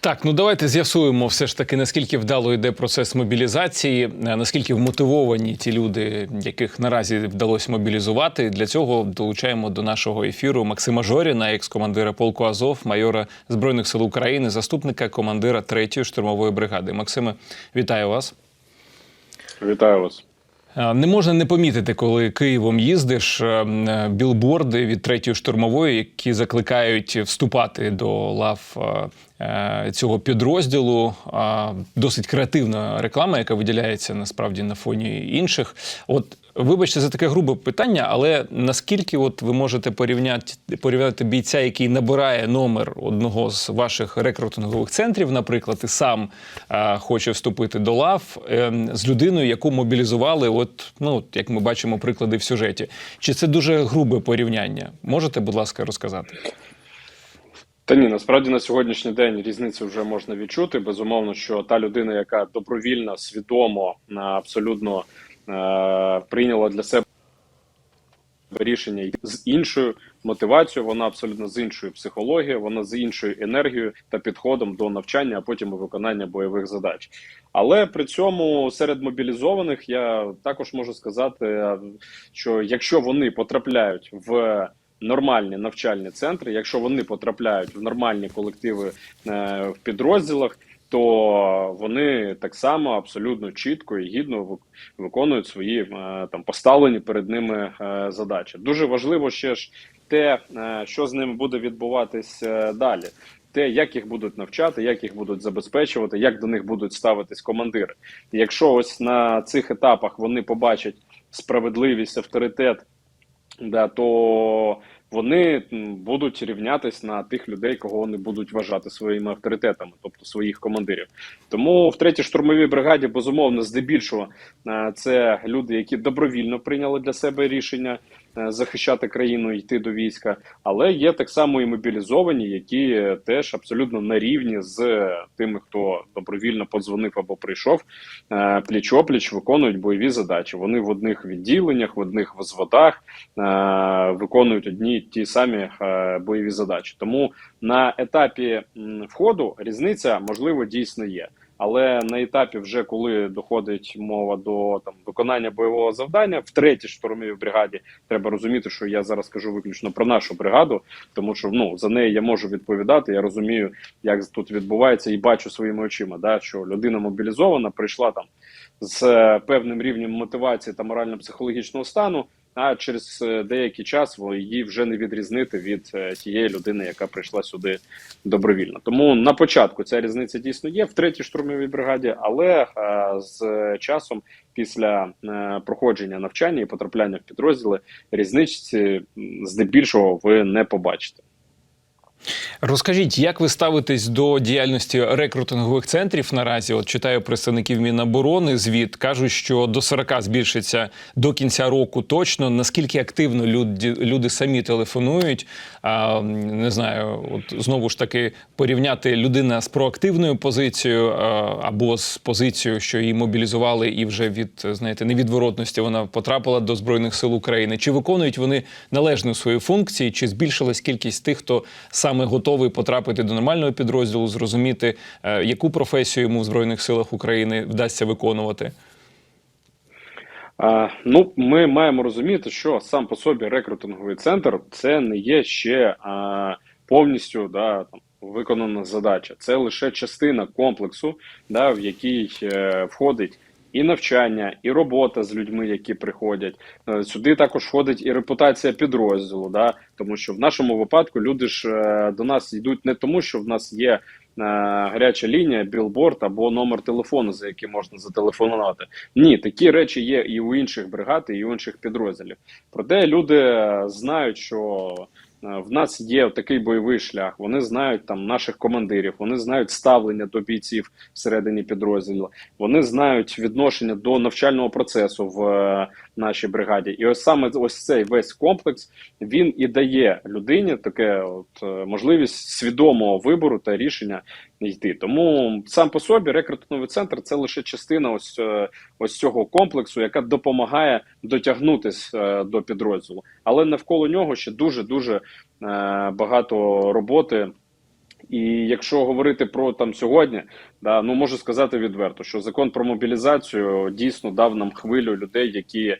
Так, ну давайте з'ясуємо все ж таки, наскільки вдало йде процес мобілізації, е, наскільки вмотивовані ті люди, яких наразі вдалося мобілізувати. Для цього долучаємо до нашого ефіру Максима Жоріна, екс-командира полку Азов, майора збройних сил України, заступника командира 3-ї штурмової бригади. Максиме, вітаю вас. Вітаю вас. Е, Не можна не помітити, коли Києвом їздиш е, білборди від третьої штурмової, які закликають вступати до лав цього підрозділу. Досить креативна реклама, яка виділяється насправді на фоні інших. От вибачте за таке грубе питання, але наскільки от ви можете порівняти порівняти бійця, який набирає номер одного з ваших рекрутингових центрів, наприклад, і сам е, хоче вступити до лав е, з людиною, яку мобілізували, от ну як ми бачимо приклади в сюжеті. Чи це дуже грубе порівняння? Можете, будь ласка, розказати? Та ні, насправді на сьогоднішній день різницю вже можна відчути. Безумовно, що та людина, яка добровільно, свідомо, е, абсолютно е, прийняла для себе рішення з іншою мотивацією, вона абсолютно з іншою психологією, вона з іншою енергією та підходом до навчання, а потім і виконання бойових задач. Але при цьому серед мобілізованих я також можу сказати, е, що якщо вони потрапляють в нормальні навчальні центри, якщо вони потрапляють в нормальні колективи е, в підрозділах, то вони так само абсолютно чітко і гідно виконують свої е, там поставлені перед ними е, задачі. Дуже важливо ще ж те, що з ними буде відбуватись далі. Те, як їх будуть навчати, як їх будуть забезпечувати, як до них будуть ставитись командири. Якщо ось на цих етапах вони побачать справедливість, авторитет, да, то вони будуть рівнятись на тих людей, кого вони будуть вважати своїми авторитетами, тобто своїх командирів. Тому в третій штурмовій бригаді безумовно здебільшого е, це люди, які добровільно прийняли для себе рішення захищати країну, йти до війська, але є так само і мобілізовані, які е, теж абсолютно на рівні з тими, хто добровільно подзвонив або прийшов е, пліч-опліч, виконують бойові задачі. Вони в одних відділеннях, в одних взводах е, виконують одні ті самі е, бойові задачі. Тому на етапі входу різниця можливо дійсно є. Але на етапі, вже коли доходить мова до там виконання бойового завдання, в третій штурмовій бригаді треба розуміти, що я зараз кажу виключно про нашу бригаду, тому що ну за неї я можу відповідати. Я розумію, як тут відбувається, і бачу своїми очима, да що людина мобілізована, прийшла там з е, певним рівнем мотивації та морально-психологічного стану. А через е, деякий час її вже не відрізнити від е, тієї людини, яка прийшла сюди добровільно. Тому на початку ця різниця дійсно є в третій штурмовій бригаді, але е, з часом, після проходження навчання і потрапляння в підрозділи, різниці здебільшого ви не побачите. Розкажіть, як ви ставитесь до діяльності рекрутингових центрів наразі? От читаю представників Міноборони. Звіт кажуть, що до 40 збільшиться до кінця року точно. Наскільки активно люди, люди самі телефонують? А, не знаю, от знову ж таки порівняти людина з проактивною позицією або з позицією, що її мобілізували, і вже від знаєте невідворотності вона потрапила до збройних сил України. Чи виконують вони належно свої функції? Чи збільшилась кількість тих, хто саме готовий потрапити до нормального підрозділу, зрозуміти, е, яку професію йому в збройних силах України вдасться виконувати? Ну, ми маємо розуміти, що сам по собі рекрутинговий центр це не є ще а, повністю да, там, виконана задача. Це лише частина комплексу, да, в який е, входить. І навчання, і робота з людьми, які приходять Е, сюди. Також входить і репутація підрозділу. Да? Тому що в нашому випадку люди ж е, до нас йдуть не тому, що в нас є е, гаряча лінія, білборд або номер телефону, за яким можна зателефонувати. Ні, такі речі є і у інших бригад, і у інших підрозділів. Проте люди знають, що в нас є такий бойовий шлях. Вони знають там наших командирів, вони знають ставлення до бійців всередині підрозділу. Вони знають відношення до навчального процесу в е, нашій бригаді. І ось саме ось цей весь комплекс він і дає людині таке от е, можливість свідомого вибору та рішення йти. Тому сам по собі рекрутинговий центр це лише частина ось, е, ось цього комплексу, яка допомагає дотягнутись е, до підрозділу. Але навколо нього ще дуже дуже багато роботи І якщо говорити про там сьогодні, да, ну можу сказати відверто, що закон про мобілізацію дійсно дав нам хвилю людей, які е,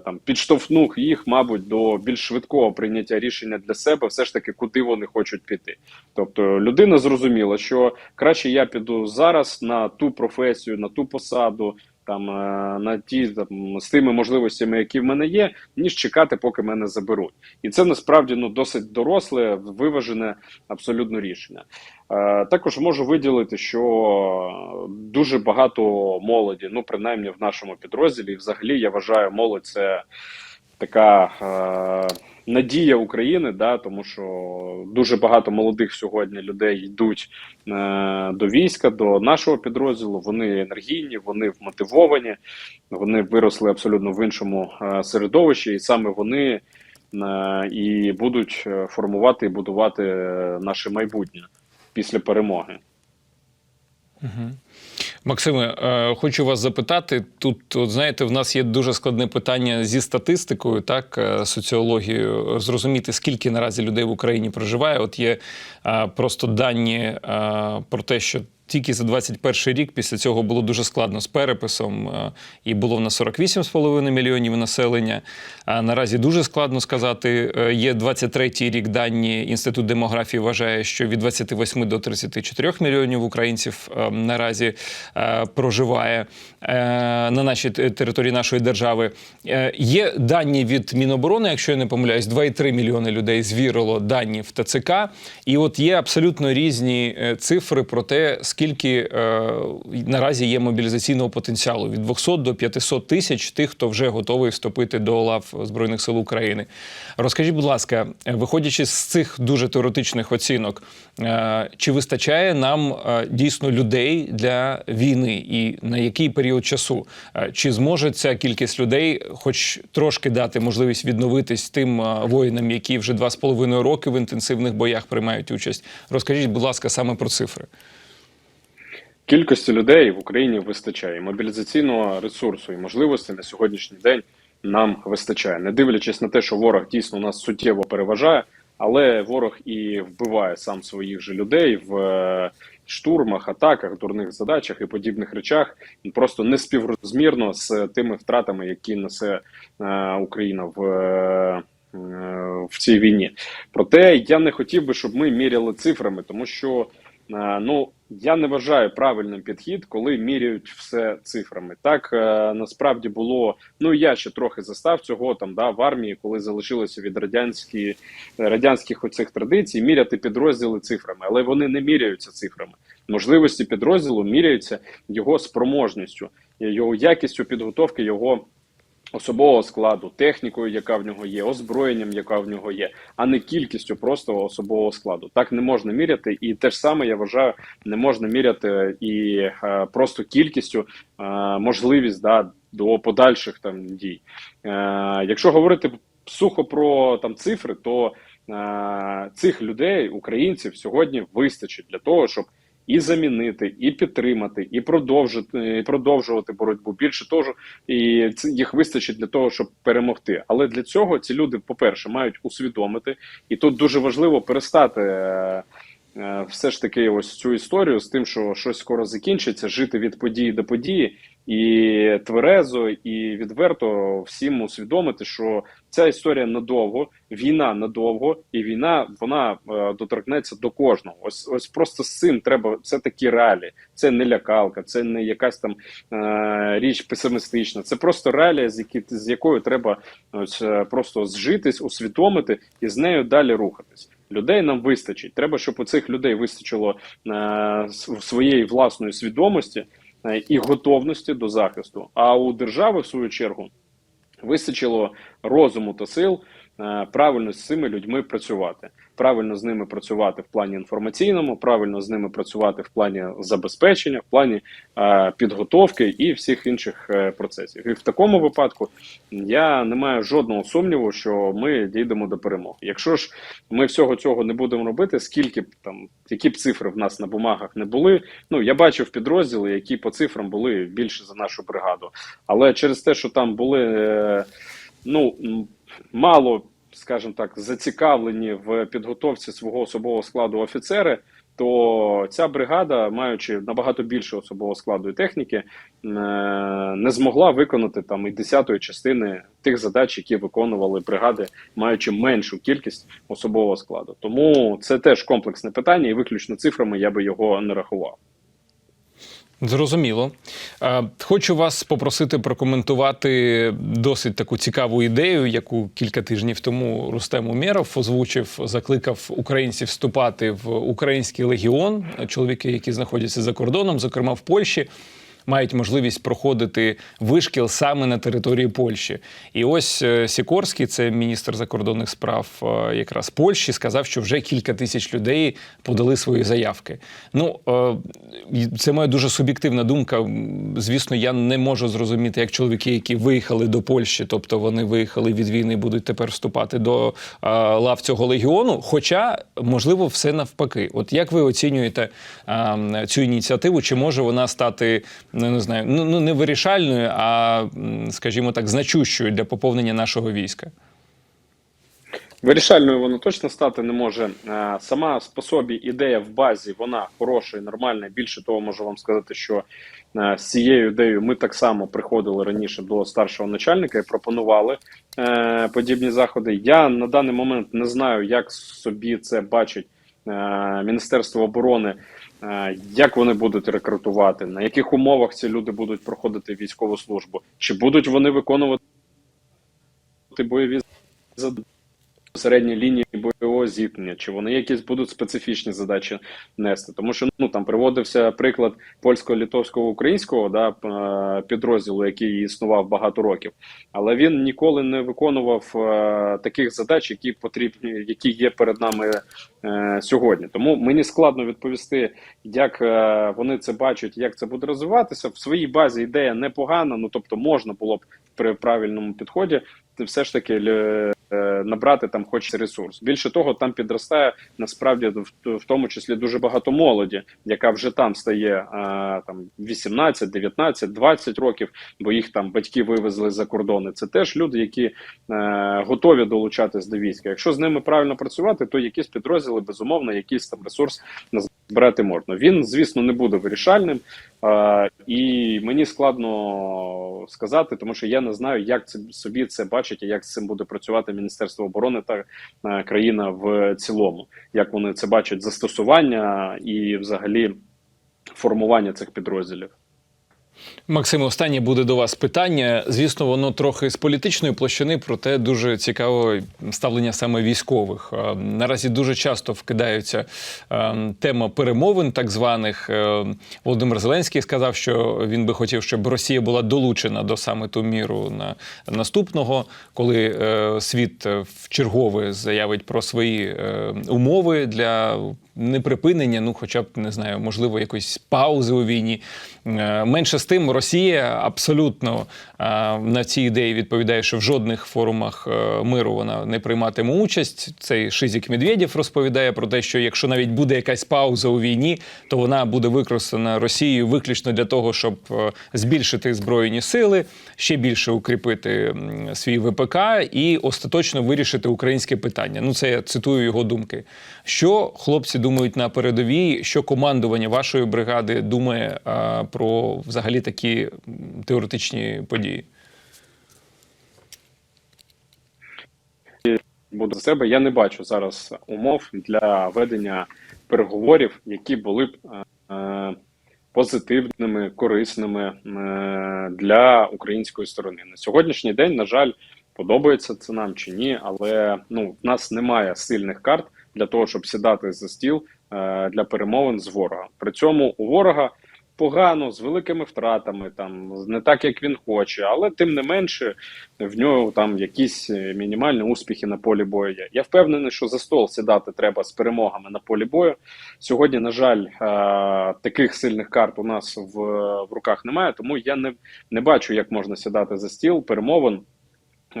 там підштовхнув їх, мабуть, до більш швидкого прийняття рішення для себе, все ж таки, куди вони хочуть піти. Тобто людина зрозуміла, що краще я піду зараз на ту професію, на ту посаду. Там е, на ті там з тими можливостями, які в мене є, ніж чекати, поки мене заберуть, і це насправді ну досить доросле, виважене абсолютно рішення. Е, також можу виділити, що дуже багато молоді, ну принаймні в нашому підрозділі, і взагалі я вважаю, молодь це така е, надія України, да, тому що дуже багато молодих сьогодні людей йдуть е, до війська, до нашого підрозділу. Вони енергійні, вони вмотивовані, вони виросли абсолютно в іншому е, середовищі, і саме вони е, і будуть е, формувати і будувати е, наше майбутнє після перемоги. Максиме, е, хочу вас запитати. Тут, от знаєте, в нас є дуже складне питання зі статистикою, так, е, соціологією. Зрозуміти, скільки наразі людей в Україні проживає. От є е, просто дані про те, що тільки за 21 рік після цього було дуже складно з переписом, е, і було в нас 48,5 мільйонів населення. Наразі дуже складно сказати. Е, Є 23-й рік дані. Інститут демографії вважає, що від 28 до 34 мільйонів українців е, наразі проживає на нашій території нашої держави. Є дані від Міноборони, якщо я не помиляюсь, 2,3 мільйони людей звірило дані в ТЦК. І от є абсолютно різні цифри про те, скільки е, наразі є мобілізаційного потенціалу від 200 до 500 тисяч тих, хто вже готовий вступити до лав Збройних сил України. Розкажіть, будь ласка, е, виходячи з цих дуже теоретичних оцінок, е, чи вистачає нам е, дійсно людей для війни, і на який період часу? Е, Чи зможе ця кількість людей, хоч трошки дати можливість відновитись тим е, воїнам, які вже два з половиною роки в інтенсивних боях приймають участь? Розкажіть, будь ласка, саме про цифри. Кількості людей в Україні вистачає мобілізаційного ресурсу і можливостей на сьогоднішній день нам вистачає, не дивлячись на те, що ворог дійсно нас суттєво переважає, але ворог і вбиває сам своїх же людей в е, штурмах, атаках, дурних задачах і подібних речах, просто не співрозмірно з тими втратами, які несе е, Україна в. е, В цій війні, проте я не хотів би, щоб ми міряли цифрами, тому що Ну я не вважаю правильним підхід, коли міряють все цифрами. Так е, насправді було. Ну я ще трохи застав цього там да в армії, коли залишилося від радянські радянських оцих традицій, міряти підрозділи цифрами, але вони не міряються цифрами. Можливості підрозділу міряються його спроможністю, його якістю підготовки, його особового складу, технікою, яка в нього є, озброєнням, яка в нього є, а не кількістю просто особового складу. Так не можна міряти, і те ж саме я вважаю, не можна міряти і е, просто кількістю е, можливість да, до подальших там дій. Е, якщо говорити сухо про там цифри, то е, цих людей, українців, сьогодні вистачить для того, щоб і замінити, і підтримати, і продовжити і продовжувати боротьбу. Більше того, і їх вистачить для того, щоб перемогти. Але для цього ці люди, по-перше, мають усвідомити, і тут дуже важливо перестати. е, е, Все ж таки, ось цю історію з тим, що щось скоро закінчиться, жити від події до події, і тверезо, і відверто всім усвідомити, що ця історія надовго, війна надовго, і війна вона е, доторкнеться до кожного. Ось ось просто з цим треба. Це такі реалії. Це не лякалка, це не якась там е, річ песимістична. Це просто реалія, з які з якою треба ось е, просто зжитись, усвідомити і з нею далі рухатись. Людей нам вистачить. Треба, щоб у цих людей вистачило е, своєї власної свідомості і готовності до захисту. А у держави, в свою чергу, вистачило розуму та сил е, правильно з цими людьми працювати. Правильно з ними працювати в плані інформаційному, правильно з ними працювати в плані забезпечення, в плані е, підготовки і всіх інших е, процесів. І в такому випадку я не маю жодного сумніву, що ми дійдемо до перемоги. Якщо ж ми всього цього не будемо робити, скільки б там які б цифри в нас на бумагах не були. Ну я бачив підрозділи, які по цифрам були більше за нашу бригаду. Але через те, що там були е, ну мало скажімо так, зацікавлені в підготовці свого особового складу офіцери, то ця бригада, маючи набагато більше особового складу і техніки, е, не змогла виконати там і десятої частини тих задач, які виконували бригади, маючи меншу кількість особового складу. Тому це теж комплексне питання, і виключно цифрами я би його не рахував. Зрозуміло. Хочу вас попросити прокоментувати досить таку цікаву ідею, яку кілька тижнів тому Рустем Умєров озвучив, закликав українців вступати в український легіон. Чоловіки, які знаходяться за кордоном, зокрема в Польщі. Мають можливість проходити вишкіл саме на території Польщі. І ось е, Сікорський, це міністр закордонних справ е, якраз Польщі, сказав, що вже кілька тисяч людей подали свої заявки. Ну е, це моя дуже суб'єктивна думка. Звісно, я не можу зрозуміти, як чоловіки, які виїхали до Польщі, тобто вони виїхали від війни, будуть тепер вступати до лав цього легіону. Хоча, можливо, все навпаки. От як ви оцінюєте е, цю ініціативу? Чи може вона стати ну, не знаю, ну ну, не вирішальною, а скажімо так, значущою для поповнення нашого війська? Вирішальною воно точно стати не може. Е, Сама по собі ідея в базі вона хороша і нормальна. Більше того, можу вам сказати, що е, з цією ідеєю ми так само приходили раніше до старшого начальника і пропонували е, подібні заходи. Я на даний момент не знаю, як собі це бачить Міністерство оборони. е, Як вони будуть рекрутувати, на яких умовах ці люди будуть проходити військову службу? Чи будуть вони виконувати бойові задачі? Середній лінії бойового зіткнення, чи вони якісь будуть специфічні задачі нести, тому що ну там приводився приклад польського, литовського, українського да підрозділу, який існував багато років, але він ніколи не виконував е, таких задач, які потрібні, які є перед нами е, сьогодні. Тому мені складно відповісти, як е, вони це бачать, як це буде розвиватися. В своїй базі ідея непогана. Ну тобто можна було б при правильному підході все ж таки е, набрати там хоч ресурс. Більше того, там підростає насправді в, тому числі дуже багато молоді, яка вже там стає е, там 18, 19, 20 років, бо їх там батьки вивезли за кордони. Це теж люди, які е, готові долучатись до війська. Якщо з ними правильно працювати, то якісь підрозділи безумовно, якийсь там ресурс збирати можна. Він, звісно, не буде вирішальним, е, і мені складно сказати, тому що я не знаю, як це собі це бачить і як з цим буде працювати Міністерство оборони та е, країна в цілому, як вони це бачать застосування і взагалі формування цих підрозділів. Максим, останнє буде до вас питання. Звісно, воно трохи з політичної площини, проте дуже цікаво ставлення саме військових. Е, Наразі дуже часто вкидаються е, тема перемовин, так званих. Е, Володимир Зеленський сказав, що він би хотів, щоб Росія була долучена до саміту міру на наступного, коли світ в чергове заявить про свої умови для неприпинення, ну, хоча б не знаю, можливо, якоїсь паузи у війні. Е, Менше з тим, Росія абсолютно на цій ідеї відповідає, що в жодних форумах е, миру вона не прийматиме участь. Цей Шизік Медведєв розповідає про те, що якщо навіть буде якась пауза у війні, то вона буде використана Росією виключно для того, щоб е, збільшити збройні сили, ще більше укріпити свій ВПК і остаточно вирішити українське питання. Ну, це я цитую його думки. Що хлопці думають на передовій? Що командування вашої бригади думає про взагалі такі теоретичні події? Буду за себе. Я не бачу зараз умов для ведення переговорів, які були б е, позитивними, корисними е, для української сторони. На сьогоднішній день, на жаль, подобається це нам чи ні, але ну в нас немає сильних карт для того, щоб сідати за стіл е, для перемовин з ворогом. При цьому у ворога погано з великими втратами, там не так як він хоче, але тим не менше в нього там якісь е, мінімальні успіхи на полі бою. є. Я впевнений, що за стол сідати треба з перемогами на полі бою. Сьогодні, на жаль, е, таких сильних карт у нас в, в руках немає, тому я не, не бачу, як можна сідати за стіл перемовин.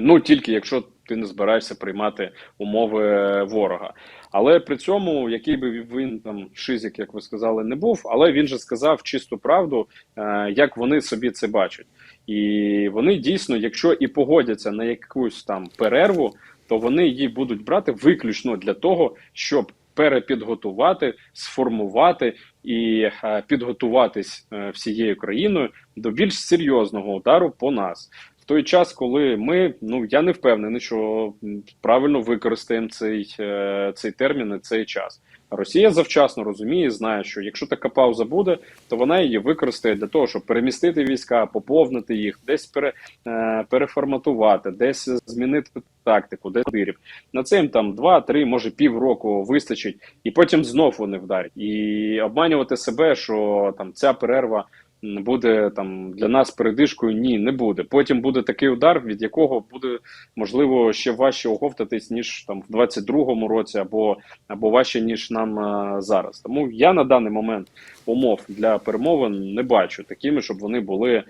Ну тільки якщо ти не збираєшся приймати умови ворога. Але при цьому, який би він там шизик, як ви сказали, не був, але він же сказав чисту правду, е, як вони собі це бачать. І вони дійсно, якщо і погодяться на якусь там перерву, то вони її будуть брати виключно для того, щоб перепідготувати, сформувати і е, підготуватись е, всією країною до більш серйозного удару по нас. В той час, коли ми, ну я не впевнений, що правильно використаємо цей, е, цей термін і цей час. Росія завчасно розуміє, знає, що якщо така пауза буде, то вона її використає для того, щоб перемістити війська, поповнити їх, десь пере, е, переформатувати, десь змінити тактику, десь дирів. На це їм там 2-3, може півроку вистачить, і потім знов вони вдарять. І обманювати себе, що там ця перерва буде там для нас передишкою. Ні, не буде. Потім буде такий удар, від якого буде можливо ще важче оговтатись ніж там в 22-му році, або або важче ніж нам е, зараз. Тому я на даний момент умов для перемовин не бачу такими, щоб вони були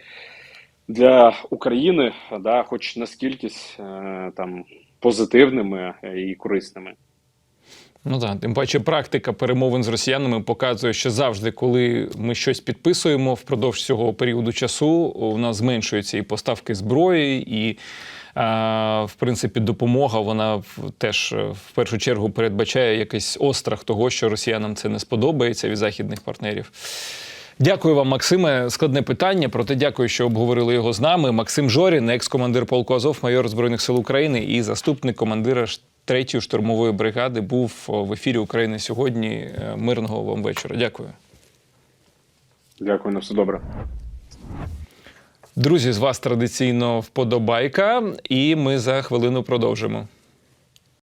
для України, да, хоч наскільки е, там позитивними е, і корисними. Ну так, тим паче практика перемовин з росіянами показує, що завжди, коли ми щось підписуємо впродовж цього періоду часу, у нас зменшуються і поставки зброї, і в принципі допомога вона теж е, в першу чергу передбачає якийсь острах того, що росіянам це не сподобається від західних партнерів. Дякую вам, Максиме. Складне питання, проте дякую, що обговорили його з нами. Максим Жорін, екс-командир полку Азов, майор Збройних сил України і заступник командира третьої штурмової бригади, був в ефірі України сьогодні. Е, Мирного вам вечора. Дякую. Дякую на все добре. Друзі, з вас традиційно вподобайка, і ми за хвилину продовжимо.